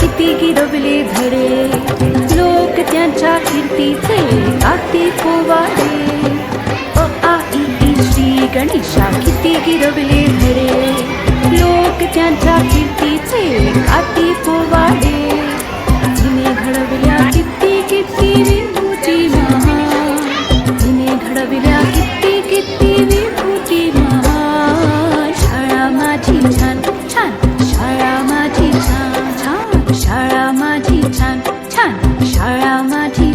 किती गिरवले धडे लोक त्यांच्या कीर्तीचे आती पोवाडे अ आई श्री गणेशा किती गिरवले धडे लोक त्यांच्या कीर्तीचे आती पोवाडे तिने घडवले Sharamati Chan Chan Sharamati Chan